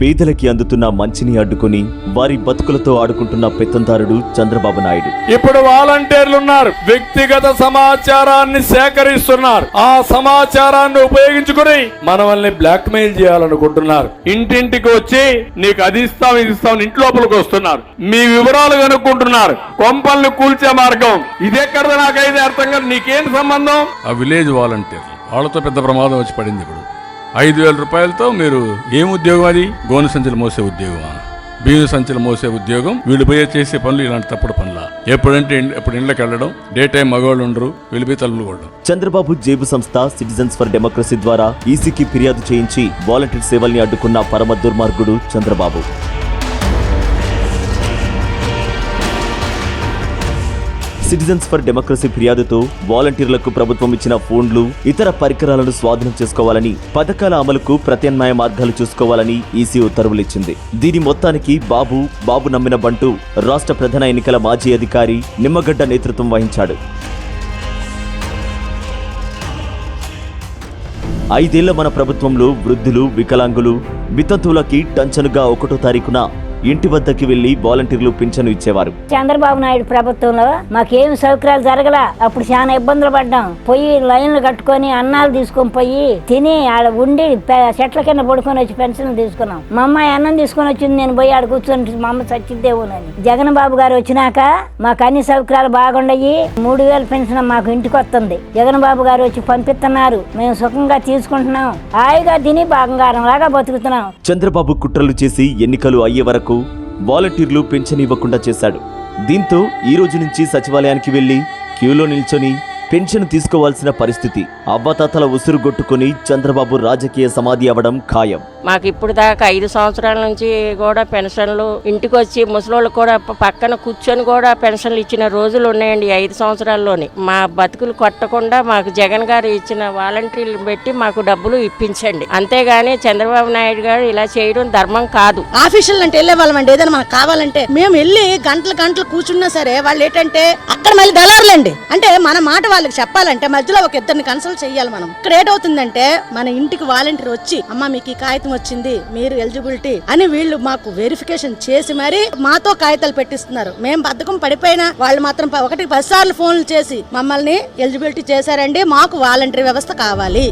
పేదలకి అందుతున్న మంచిని అడ్డుకొని వారి బతుకులతో ఆడుకుంటున్న పెత్తందారుడు చంద్రబాబు నాయుడు. ఇప్పుడు వాలంటీర్లు ఉన్నారు వ్యక్తిగత సమాచారాన్ని సేకరిస్తున్నారు. ఆ సమాచారాన్ని ఉపయోగించుకుని మనల్ని బ్లాక్ మెయిల్ చేయాలనుకుంటున్నారు. ఇంటింటికి వచ్చి నీకు అది ఇస్తాం ఇది ఇస్తాం ఇంటి లోపలికి వస్తున్నారు. మీ వివరాలు కనుక్కుంటున్నారు. కొంపల్ని కూల్చే మార్గం. ఇదెక్కడ నాకైతే అర్థం కాదు. నీకేం సంబంధం? ఆ విలేజ్ వాలంటీర్లు. వాళ్ళతో పెద్ద ప్రమాదం వచ్చి పడింది ఇప్పుడు. ఐదు వేల రూపాయలతో మీరు ఏం ఉద్యోగం అది? గోను సంచులు మోసే ఉద్యోగమా బియ్యం సంచులు మోసే ఉద్యోగం. వీళ్ళు పోయే చేసే పనులు ఇలాంటి తప్పుడు పనుల? ఎప్పుడంటే ఎప్పుడు ఇండ్లకి వెళ్ళడం డే టైం మగవాళ్ళు ఉండరు వెళ్ళిపోయి తలుపులు కూడా చంద్రబాబు జేబు సంస్థ సిటిజన్స్ ఫర్ డెమోక్రసీ ద్వారా ఈసీకి ఫిర్యాదు చేయించి వాలంటీర్ సేవల్ని అడ్డుకున్న పరమ దుర్మార్గుడు చంద్రబాబు. సిటిజన్స్ ఫర్ డెమోక్రసీ ఫిర్యాదుతో వాలంటీర్లకు ప్రభుత్వం ఇచ్చిన ఫోన్లు ఇతర పరికరాలను స్వాధీనం చేసుకోవాలని పథకాల అమలుకు ప్రత్యామ్నాయ మార్గాలు చూసుకోవాలని ఈసీ ఉత్తర్వులిచ్చింది దీని మొత్తానికి బాబు బాబు నమ్మిన బంటు రాష్ట్ర ప్రధాన ఎన్నికల మాజీ అధికారి నిమ్మగడ్డ నేతృత్వం వహించాడు. ఐదేళ్ళ మన ప్రభుత్వంలో వృద్ధులు వికలాంగులు వితంతువులకి టంచనుగా ఒకటో తారీఖున ఇంటి వద్దకి వెళ్ళి వాలంటీర్లు పింఛను ఇచ్చేవారు. చంద్రబాబు నాయుడు ప్రభుత్వంలో మాకేం సౌకర్యాలు జరగల. అప్పుడు చాలా ఇబ్బందులు పడ్డాం. పోయి లైన్లు కట్టుకొని అన్నాలు తీసుకొని పోయి తిని ఆడ ఉండి చెట్ల కింద పడుకొని వచ్చి పెన్షన్ తీసుకున్నాం. మా అమ్మాయి అన్నం తీసుకొని వచ్చింది. నేను పోయి ఆడ కూర్చొని మా అమ్మ చచ్చిద్దేమోనని. జగన్ బాబు గారు వచ్చినాక మాకు అన్ని సౌకర్యాలు బాగుండయి. మూడు వేల పెన్షన్ మాకు ఇంటికి వస్తుంది. జగన్ బాబు గారు వచ్చి పంపిస్తున్నారు. మేము సుఖంగా తీసుకుంటున్నాం. హాయిగా తిని బంగారం లాగా బతుకుతున్నాం. చంద్రబాబు కుట్రలు చేసి ఎన్నికలు అయ్యే వరకు వాలంటీర్లు పెన్షన్ ఇవ్వకుండా చేశాడు. దీంతో ఈ రోజు నుంచి సచివాలయానికి వెళ్ళి క్యూలో నిల్చొని పెన్షన్ తీసుకోవాల్సిన పరిస్థితి అవ్వతాతల ఉసురుగొట్టుకుని చంద్రబాబు రాజకీయ సమాధి అవ్వడం ఖాయం. మాకు ఇప్పుడు దాకా ఐదు సంవత్సరాల నుంచి కూడా పెన్షన్లు ఇంటికి వచ్చి ముసలోళ్ళు కూడా పక్కన కూర్చొని కూడా పెన్షన్లు ఇచ్చిన రోజులు ఉన్నాయండి ఐదు సంవత్సరాల్లోని. మా బతుకులు కొట్టకుండా మాకు జగన్ గారు ఇచ్చిన వాలంటీర్లు పెట్టి మాకు డబ్బులు ఇప్పించండి. అంతేగాని చంద్రబాబు నాయుడు గారు ఇలా చేయడం ధర్మం కాదు. ఆఫీషియల్ అంటే వెళ్ళే వాళ్ళం అండి ఏదైనా మనకు కావాలంటే మేము వెళ్ళి గంటలు గంటలు కూర్చున్నా సరే వాళ్ళు ఏంటంటే అక్కడ మళ్ళీ దళారులండి. అంటే మన మాట వాళ్ళకి చెప్పాలంటే మధ్యలో ఒక ఇద్దరిని కన్సల్ట్ చేయాలి మనం. ఇక్కడ ఏటవుతుందంటే మన ఇంటికి వాలంటీర్ వచ్చి అమ్మ మీకు ఈ కాగితం వచ్చింది మీరు ఎలిజిబిలిటీ అని వీళ్ళు మాకు వెరిఫికేషన్ చేసి మరి మాతో కాగితాలు పెట్టిస్తున్నారు. మేము బద్దకం పడిపోయినా వాళ్ళు మాత్రం ఒకటి పది సార్లు ఫోన్లు చేసి మమ్మల్ని ఎలిజిబిలిటీ చేశారండి మాకు వాలంటరీ వ్యవస్థ కావాలి.